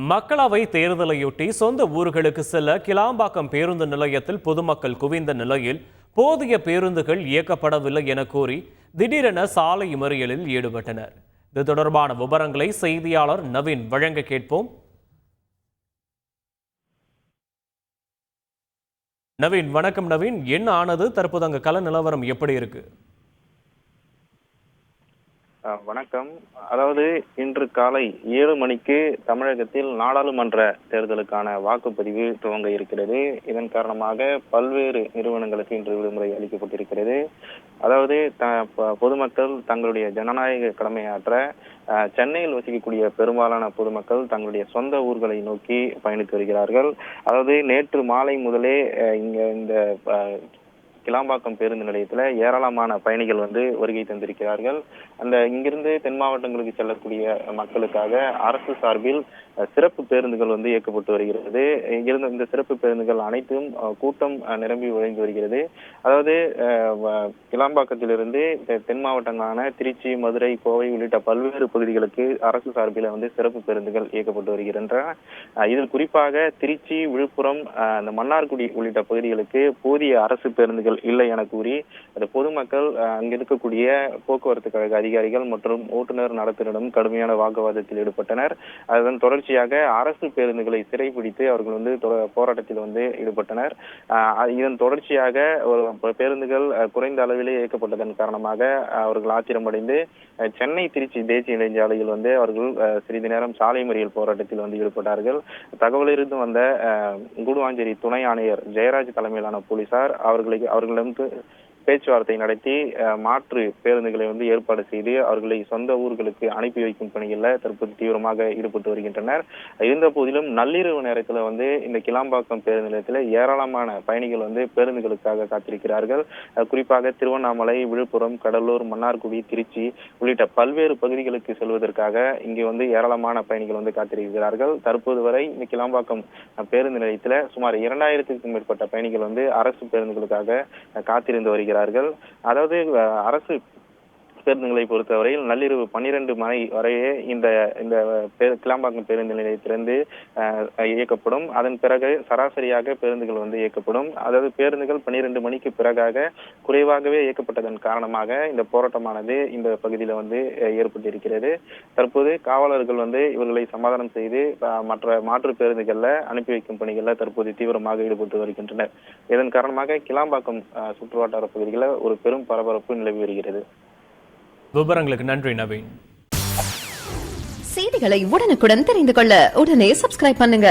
மக்களவை தேர்தலையொட்டி சொந்த ஊர்களுக்கு செல்ல கிளாம்பாக்கம் பேருந்து நிலையத்தில் பொதுமக்கள் குவிந்த நிலையில் போதிய பேருந்துகள் இயக்கப்படவில்லை என கூறி திடீரென சாலை மறியலில் ஈடுபட்டனர். இது தொடர்பான விவரங்களை செய்தியாளர் நவீன் வழங்க கேட்போம். நவீன் வணக்கம் நவீன். என்ன ஆனது? தற்போது அங்கு கல நிலவரம் எப்படி இருக்கு? வணக்கம். அதாவது இன்று காலை ஏழு மணிக்கு தமிழகத்தில் நாடாளுமன்ற தேர்தலுக்கான வாக்குப்பதிவு துவங்க இருக்கிறது. இதன் காரணமாக பல்வேறு நிறுவனங்களுக்கு இன்று விடுமுறை அளிக்கப்பட்டிருக்கிறது. அதாவது த ப- பொதுமக்கள் தங்களுடைய ஜனநாயக கடமையாற்ற சென்னையில் வசிக்கக்கூடிய பெரும்பாலான பொதுமக்கள் தங்களுடைய சொந்த ஊர்களை நோக்கி பயணித்து வருகிறார்கள். அதாவது நேற்று மாலை முதலே இங்க இந்த கிளாம்பாக்கம் பேருந்து நிலையத்துல ஏராளமான பயணிகள் வந்து வருகை தந்திருக்கிறார்கள். அந்த இங்கிருந்து தென் மாவட்டங்களுக்கு செல்லக்கூடிய மக்களுக்காக அரசு சார்பில் சிறப்பு பேருந்துகள் வந்து இயக்கப்பட்டு வருகிறது. இங்கிருந்து இந்த சிறப்பு பேருந்துகள் அனைத்தும் கூட்டம் நிரம்பி வழங்கி வருகிறது. அதாவது கிளாம்பாக்கத்திலிருந்து தென் மாவட்டங்களான திருச்சி மதுரை கோவை உள்ளிட்ட பல்வேறு பகுதிகளுக்கு அரசு சார்பில் வந்து சிறப்பு பேருந்துகள் இயக்கப்பட்டு வருகின்றன. இதில் குறிப்பாக திருச்சி விழுப்புரம் அஹ், இந்த மன்னார்குடி உள்ளிட்ட பகுதிகளுக்கு போதிய அரசு பேருந்துகள் இல்லை என கூறி அது பொதுமக்கள் அங்கு இருக்கக்கூடிய போக்குவரத்து கழக அதிகாரிகள் மற்றும் ஓட்டுநர் நடத்துனரிடம் கடுமையான வாக்குவாதத்தில் ஈடுபட்டனர். அதன் தொடர்ச்சியாக அரசு பேருந்துகளை சிறைபிடித்து அவர்கள் வந்து போராட்டத்தில் வந்து ஈடுபட்டனர். இதன் தொடர்ச்சியாக பேருந்துகள் குறைந்த அளவிலே இயக்கப்பட்டதன் காரணமாக அவர்கள் ஆத்திரமடைந்து சென்னை திருச்சி தேசிய நெடுஞ்சாலையில் வந்து அவர்கள் சிறிது நேரம் சாலை மறியல் போராட்டத்தில் வந்து ஈடுபட்டார்கள். தகவலிருந்து வந்த குடுவாஞ்சேரி துணை ஆணையர் ஜெயராஜ் தலைமையிலான போலீசார் அவர்களை அவர்களிடம் பேச்சுவார்த்தை நடத்தி மாற்று பேருந்துகளை வந்து ஏற்பாடு செய்து அவர்களை சொந்த ஊர்களுக்கு அனுப்பி வைக்கும் பணிகளில் தற்போது தீவிரமாக ஈடுபட்டு வருகின்றனர். இருந்த போதிலும் நள்ளிரவு நேரத்தில் வந்து இந்த கிளாம்பாக்கம் பேருந்து நிலையத்தில் ஏராளமான பயணிகள் வந்து பேருந்துகளுக்காக காத்திருக்கிறார்கள். குறிப்பாக திருவண்ணாமலை விழுப்புரம் கடலூர் மன்னார்குடி திருச்சி உள்ளிட்ட பல்வேறு பகுதிகளுக்கு செல்வதற்காக இங்கே வந்து ஏராளமான பயணிகள் வந்து காத்திருக்கிறார்கள். தற்போது வரை இந்த கிளாம்பாக்கம் பேருந்து நிலையத்தில் சுமார் இரண்டாயிரத்துக்கும் மேற்பட்ட பயணிகள் வந்து அரசு பேருந்துகளுக்காக காத்திருந்து காத்திருந்து வருகிறார்கள் அதாவது அரசு பேருந்துகளை பொறுத்தவரையில் நள்ளிரவு பன்னிரண்டு மணி வரையே இந்த இந்த கிளாம்பாக்கம் பேருந்து நிலையத்திலிருந்து இயக்கப்படும். அதன் பிறகு சராசரியாக பேருந்துகள் வந்து இயக்கப்படும். அதாவது பேருந்துகள் பன்னிரண்டு மணிக்கு பிறகாக குறைவாகவே இயக்கப்பட்டதன் காரணமாக இந்த போராட்டமானது இந்த பகுதியில் வந்து ஏற்பட்டிருக்கிறது. தற்போது காவலர்கள் வந்து இவர்களை சமாதானம் செய்து மற்ற மாற்று பேருந்துகளில் அனுப்பி வைக்கும் பணிகளில் தற்போது தீவிரமாக ஈடுபட்டு வருகின்றனர். இதன் காரணமாக கிளாம்பாக்கம் அஹ், சுற்றுவட்டார பகுதிகளில் ஒரு பெரும் பரபரப்பு நிலவி வருகிறது. விவரங்களுக்கு நன்றி நவீன். செய்திகளை உடனுக்குடன் தெரிந்து கொள்ள உடனே சப்ஸ்கிரைப் பண்ணுங்க.